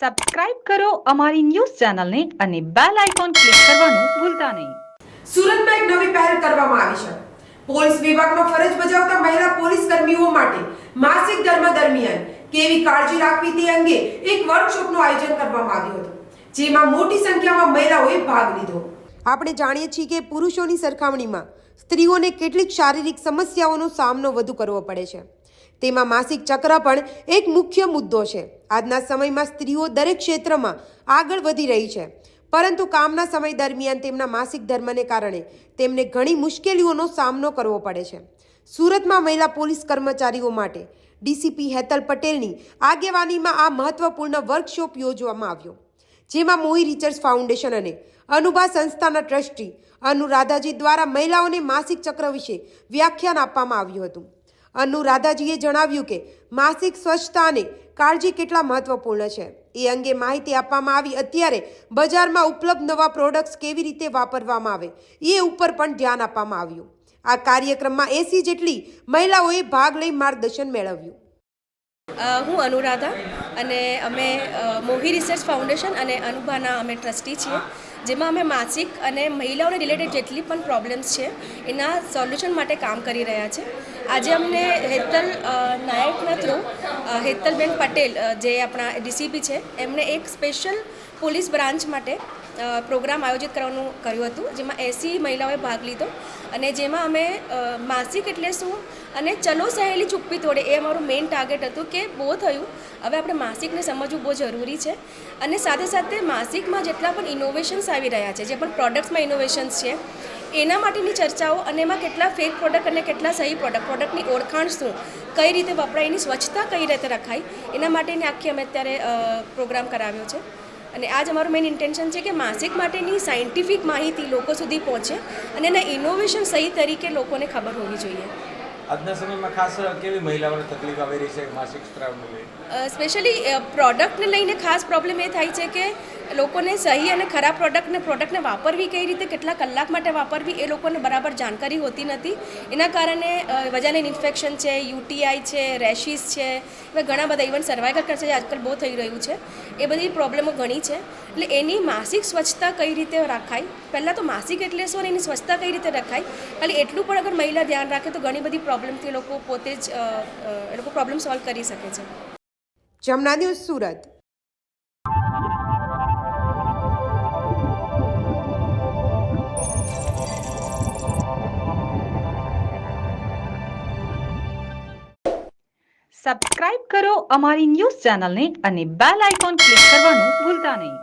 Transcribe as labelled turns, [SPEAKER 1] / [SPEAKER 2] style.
[SPEAKER 1] Subscribe કરો અમારી news ચેનલને અને બેલ આઇકોન ક્લિક કરવાનું ભૂલતા નહીં.
[SPEAKER 2] સુરતમાં એક નવી પહેલ કરવામાં આવી છે. પોલીસ વિભાગમાં ફરજ બજાવતા મહિલા પોલીસ કર્મીઓ માટે માસિક ધર્મ દરમિયાન કેવી કાળજી રાખવી તે અંગે એક વર્કશોપનું આયોજન કરવામાં આવ્યું હતું, જેમાં મોટી સંખ્યામાં મહિલાઓએ ભાગ લીધો. આપણે જાણીએ છીએ કે પુરુષોની સરખામણીમાં સ્ત્રીઓને કેટલીક શારીરિક સમસ્યાઓનો સામનો વધુ કરવો પડે છે. તેમાં માસિક ચક્ર પણ એક મુખ્ય મુદ્દો છે. આજના સમયમાં સ્ત્રીઓ દરેક ક્ષેત્રમાં આગળ વધી રહી છે. પરંતુ કામના સમય દરમિયાન તેમના માસિક ધર્મને કારણે તેમને ઘણી મુશ્કેલીઓનો સામનો કરવો પડે છે. સુરતમાં મહિલા પોલીસ કર્મચારીઓ માટે ડીસીપી હેતલ પટેલની આગેવાનીમાં આ મહત્વપૂર્ણ વર્કશોપ યોજવામાં આવ્યો. જેમાં મોહી રિચર્સ ફાઉન્ડેશન અને અનુભા સંસ્થાના ટ્રસ્ટી અનુરાધાજી દ્વારા મહિલાઓને માસિક ચક્ર વિશે વ્યાખ્યાન આપવામાં આવ્યું હતું. અનુરાધાજીએ જણાવ્યું કે માસિક સ્વચ્છતા અને કાળજી કેટલા મહત્વપૂર્ણ છે. એ અંગે માહિતી આપવામાં આવી. અત્યારે બજારમાં ઉપલબ્ધ નવા પ્રોડક્ટ્સ કેવી રીતે વાપરવામાં આવે એ ઉપર પણ ધ્યાન આપવામાં આવ્યું. આ કાર્યક્રમમાં એસી જેટલી મહિલાઓએ ભાગ લઈ માર્ગદર્શન મેળવ્યું.
[SPEAKER 3] હું અનુરાધા અને અમે મોહી રિસર્ચ ફાઉન્ડેશન અને અનુભાના અમે ટ્રસ્ટી છીએ, જેમાં અમે માસિક અને મહિલાઓને રિલેટેડ જેટલી પણ પ્રોબ્લેમ્સ છે, એના સોલ્યુશન માટે કામ કરી રહ્યા છે. આજે અમને હેતલ નાયકના થ્રુ હેતલબેન પટેલ જે આપણા ડીસીપી છે, એમણે એક સ્પેશિયલ પોલીસ બ્રાન્ચ માટે પ્રોગ્રામ આયોજિત કરવાનું કર્યું હતું, જેમાં એસી મહિલાઓએ ભાગ લીધો. અને જેમાં અમે માસિક એટલે શું? અને ચલો સહેલી ચુપ્પી તોડે એ અમારું મેઇન ટાર્ગેટ હતું કે બહુ થયું. હવે આપણે માસિકને સમજવું બહુ જરૂરી છે. અને સાથે સાથે માસિકમાં જેટલા પણ ઇનોવેશન્સ આવી રહ્યા છે, જે પણ પ્રોડક્ટ્સમાં ઇનોવેશન્સ છે, એના માટેની ચર્ચાઓ અને એમાં કેટલા ફેક પ્રોડક્ટ અને કેટલા સહી પ્રોડક્ટ પ્રોડક્ટની ઓળખાણ શું, કઈ રીતે વપરાય, એની સ્વચ્છતા કઈ રીતે રખાય, એના માટેની આખી અમે અત્યારે પ્રોગ્રામ કરાવ્યો છે. અને આજ અમારું મેઇન ઇન્ટેન્શન છે કે માસિક માટેની સાયન્ટિફિક માહિતી લોકો સુધી પહોંચે અને એના ઇનોવેશન સહી તરીકે લોકોને ખબર હોવી જોઈએ.
[SPEAKER 4] આજના સમયમાં ખાસ કેવી મહિલાઓને તકલીફ આવી રહી છે માસિક સ્ત્રાવને
[SPEAKER 3] સ્પેશિયલી પ્રોડક્ટને લઈને ખાસ પ્રોબ્લેમ એ થાય છે કે લોકોને સહી અને ખરાબ પ્રોડક્ટને પ્રોડક્ટને વાપરવી કઈ રીતે, કેટલા કલાક માટે વાપરવી એ લોકોને બરાબર જાણકારી હોતી નથી. એના કારણે વજાલિન ઇન્ફેક્શન છે, યુટીઆઈ છે, રેશિસ છે, એવા ઘણા બધા ઇવન સર્વાઈકલ કરશે આજકાલ બહુ થઈ રહ્યું છે. એ બધી પ્રોબ્લેમો ઘણી છે. એટલે એની માસિક સ્વચ્છતા કઈ રીતે રાખાય? પહેલાં તો માસિક એટલે શું અને એની સ્વચ્છતા કઈ રીતે રખાય? ખાલી એટલું પણ અગર મહિલા ધ્યાન રાખે તો ઘણી બધી પ્રોબ્લેમથી લોકો પોતે જ એ લોકો પ્રોબ્લેમ સોલ્વ કરી શકે છે.
[SPEAKER 2] જમના ન્યૂઝ સુરત.
[SPEAKER 1] સબસ્ક્રાઇબ કરો અમારી ન્યૂઝ ચેનલને અને બેલ આઇકોન ક્લિક કરવાનું ભૂલતા નહીં.